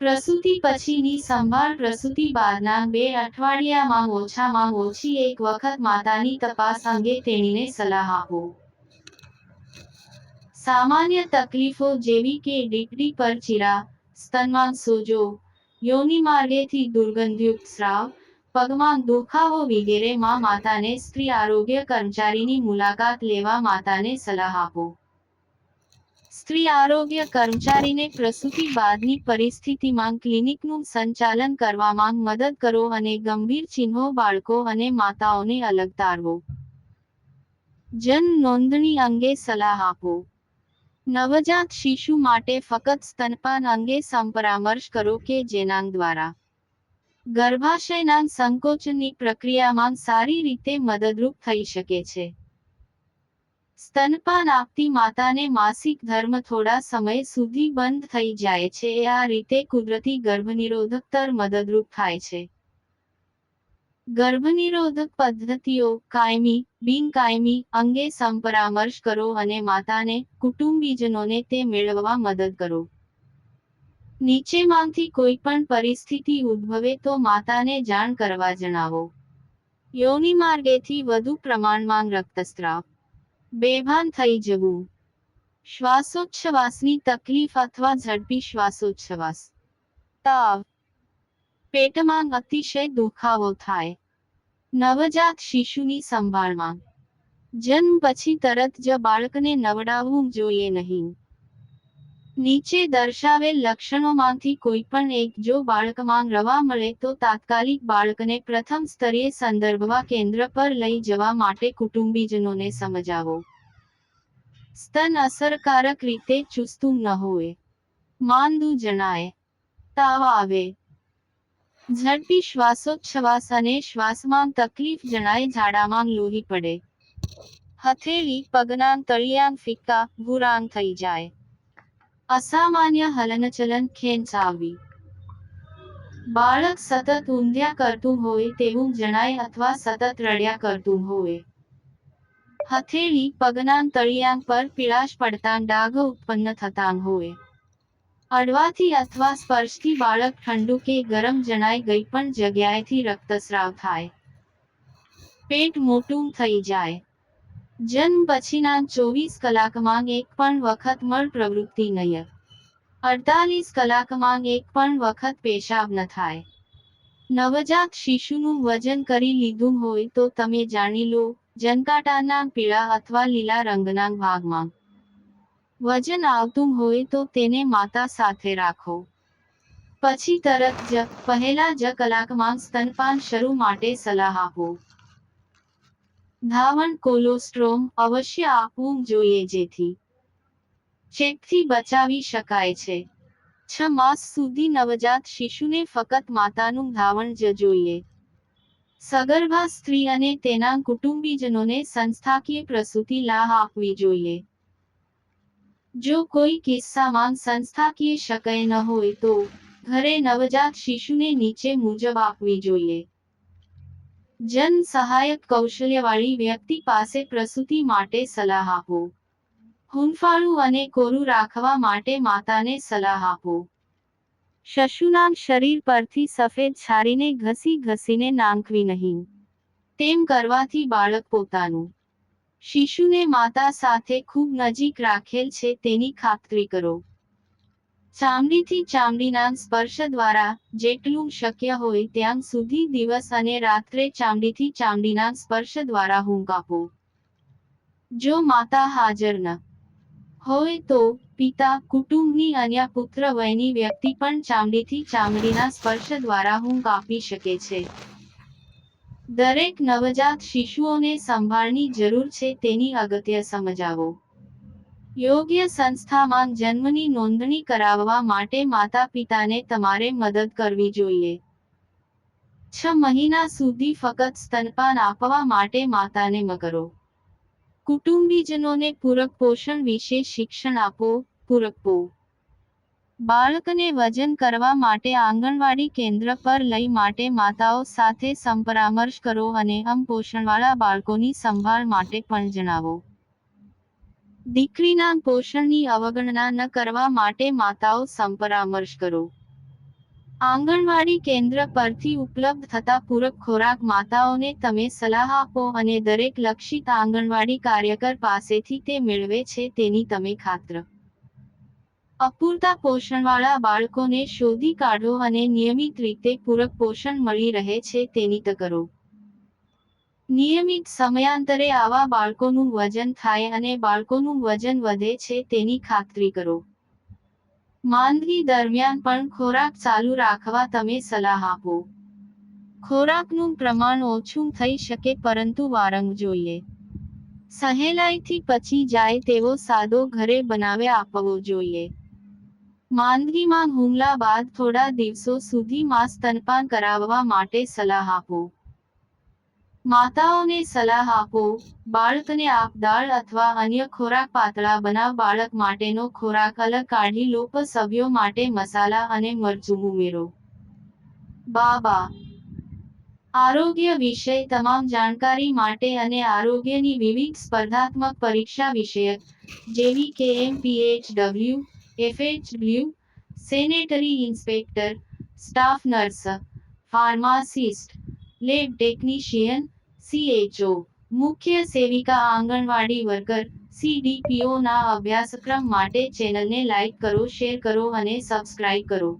પ્રસૂતિ પછીની સંભાળ પ્રસૂતિ બાદના બે અઠવાડિયામાં ઓછામાં ઓછી એક વખત માતાની તપાસ અંગે તેણીને સલાહ આપો. સામાન્ય તકલીફો જેવી કે ડીકડી પર ચીરા સ્તનમાં સોજો, યોનિ માર્ગેથી દુર્ગંધયુક્ત સ્રાવ, પગમાં દુખાવો વગેરેમાં માતાને સ્ત્રી આરોગ્ય કર્મચારીની મુલાકાત લેવા માતાને સલાહ આપો. સ્ત્રી આરોગ્ય કર્મચારીને પ્રસૂતિ બાદની પરિસ્થિતિમાં ક્લિનિકનું સંચાલન કરવામાં મદદ કરો અને ગંભીર ચિહ્નો બાળકો અને માતાઓને અલગ તારવો. જન નોંધણી અંગે સલાહ આપો. નવજાત શિશુ માટે ફક્ત સ્તનપાન અંગે સંપરામર્શ કરો કે જેના દ્વારા ગર્ભાશયના સંકોચનની પ્રક્રિયામાં સારી રીતે મદદરૂપ થઈ શકે છે. સ્તનપાન આપતી માતાને માસિક ધર્મ થોડા સમય સુધી બંધ થઈ જાય છે. આ રીતે કુદરતી ગર્ભનિરોધકતર મદદરૂપ થાય છે. ગર્ભનિરોધક પદ્ધતિઓ કાયમી, બિનકાયમી અંગે સંપરામર્શ કરો અને માતાને કુટુંબીજનોને તે મેળવવા મદદ કરો. નીચેમાંથી કોઈ પણ પરિસ્થિતિ ઉદ્ભવે તો માતાને જાણ કરવા જણાવો. યોનિ માર્ગેથી વધુ પ્રમાણમાં રક્તસ્રાવ. બેભાન થઈ જવું. શ્વાસોચ્છવાસની તકલીફ અથવા ઝડપી શ્વાસોચ્છવાસ. તાવ. પેટમાં અતિશય દુખાવો થાય. નવજાત શિશુની સંભાળમાં. જન્મ પછી તરત જ બાળકને નવડાવવું જોઈએ નહીં. નીચે દર્શાવેલ લક્ષણોમાંથી કોઈ પણ એક જો બાળકમાં રવા મળે તો તાત્કાલિક બાળકને પ્રથમ સ્તરીય સંદર્ભવા કેન્દ્ર પર લઈ જવા માટે કુટુંબીજનોને સમજાવો. સ્તન અસરકારક રીતે ચુસ્તું ન હોય. માંદું જણાય. તાવ આવે. ઝડપી શ્વાસોચ્છવાસ અને શ્વાસમાં તકલીફ જણાય ઝાડામાં લોહી પડે. હથેળી, પગના તળિયાન ફિક્કા ભૂરાન થઈ જાય. અસામાન્ય હલનચલન ખેંચાવી. બાળક સતત ઊંધ્યા કરતું હોય તેવું જણાય અથવા સતત રડ્યા કરતું હોય. હથેળી પગના તળિયાંગ પર પીળાશ પડતા ડાઘ ઉત્પન્ન થતા હોય. અડવાથી અથવા સ્પર્શથી બાળક ઠંડુ કે ગરમ જણાય ગઈ પણ જગ્યાએથી રક્તસ્રાવ થાય. પેટ મોટું થઈ જાય. જન્મ પછીના ચોવીસ કલાકમાં એક પણ વખત મળ પ્રવૃત્તિ નહીં. અડતાલીસ કલાકમાં એક પણ વખત પેશાબ ન થાય. નવજાત શિશુનું વજન કરી લીધું હોય તો તમે જાણી લો, જનકાટાના પીળા અથવા લીલા રંગના ભાગમાં. વજન આવતું હોય તો તેને માતા સાથે રાખો. પછી તરત જ, પહેલા જ કલાકમાં સ્તનપાન શરૂ માટે સલાહ આપો. ધાવણ કોલોસ્ટ્રોમ અવશ્ય આપવું જોઈએ જેથી ચેપથી બચાવી શકાય છે. છ માસ સુધી નવજાત શિશુને ફક્ત માતાનું ધાવણ જ જોઈએ. સગર્ભા સ્ત્રી અને તેના કુટુંબીજનોને સંસ્થાકીય પ્રસૂતિ લાહ આપવી જોઈએ. જો કોઈ કિસ્સામાં સંસ્થાકીય શક્ય ન હોય તો ઘરે નવજાત શિશુને નીચે મુજબ આપવી જોઈએ. જન સહાયક કૌશલ્યવાળી વ્યક્તિ પાસે પ્રસૂતિ માટે સલાહ આપો. હુંફાળું અને કોરું રાખવા માટે માતાને સલાહ આપો. શશુના શરીર પરથી સફેદ છારીને ઘસી ઘસીને નાંખવી નહીં. તેમ કરવાથી બાળક પોતાનું શિશુને માતા સાથે ખૂબ નજીક રાખેલ છે તેની ખાતરી કરો. ચામડીથી ચામડીના સ્પર્શ દ્વારા જેટલું શક્ય હોય ત્યાં સુધી દિવસ અને રાત્રે ચામડીથી ચામડીના સ્પર્શ દ્વારા હું કાપો જો માતા હાજર ન હોય તો પિતા, કુટુંબની અન્ય પુત્ર, વયની વ્યક્તિ પણ ચામડીથી ચામડીના સ્પર્શ દ્વારા હું કાપી શકે છે. દરેક નવજાત શિશુઓને સંભાળની જરૂર છે તેની અગત્ય સમજાવો. યોગ્ય સંસ્થામાં જન્મની નોંધણી કરાવવા માટે માતા પિતાને તમારે મદદ કરવી જોઈએ. છ મહિના સુધી ફક્ત સ્તનપાન આપવા માટે માતાને મકરો. કુટુંબીજનોને પૂરક પોષણ વિશે શિક્ષણ આપો પૂરકપો બાળકને વજન કરવા માટે આંગણવાડી કેન્દ્ર પર લઈ માટે માતાઓ સાથે સંપરામર્શ કરો અને અમ પોષણવાળા બાળકોની સંભાળ માટે પણ જણાવો. દીકરીના પોષણની અવગણના ન કરવા માટે માતાઓ સંપરામર્શ કરો. આંગણવાડી કેન્દ્ર પરથી ઉપલબ્ધ થતા પૂરક ખોરાક માતાઓને તમે સલાહ આપો અને દરેક લક્ષિત આંગણવાડી કાર્યકર પાસેથી તે મેળવે છે તેની તમે ખાતર. અપૂરતા પોષણવાળા બાળકોને શોધી કાઢો અને નિયમિત રીતે પૂરક પોષણ મળી રહે છે તેની તકરો કરો. નિયમિત સમયાંતરે આવા બાળકોનું વજન થાય અને બાળકોનું વજન વધે છે તેની ખાતરી કરો. માંદગી દરમિયાન પણ ખોરાક ચાલુ રાખવા તમે સલાહ આપો. ખોરાકનું પ્રમાણ ઓછું થઈ શકે પરંતુ વારંગ જોઈએ. સહેલાઈથી પચી જાય તેવો સાદો ઘરે બનાવે આપવો જોઈએ. માંદગીમાં હુમલા બાદ થોડા દિવસો સુધી માં સ્તનપાન કરાવવા માટે સલાહ આપો. માતાઓને સલાહ આપો, બાળકને આપ દાળ અથવા અન્ય ખોરાક પાતળા બનાવ બાળક માટેનો ખોરાક અલગ કાઢી લો સભ્યો માટે મસાલા અને મરચું ઉમેરો. બાબા. આરોગ્ય વિષય તમામ જાણકારી માટે અને આરોગ્યની વિવિધ સ્પર્ધાત્મક પરીક્ષા વિષયક, જેવી કે M P H W F H W sanitary inspector, staff nurse, pharmacist, lab technician C H O મુખ્ય સેવિકા આંગણવાડી વર્કર સીડીપીઓ ના અભ્યાસક્રમ માટે ચેનલને લાઇક કરો, શેર કરો અને સબસ્ક્રાઇબ કરો.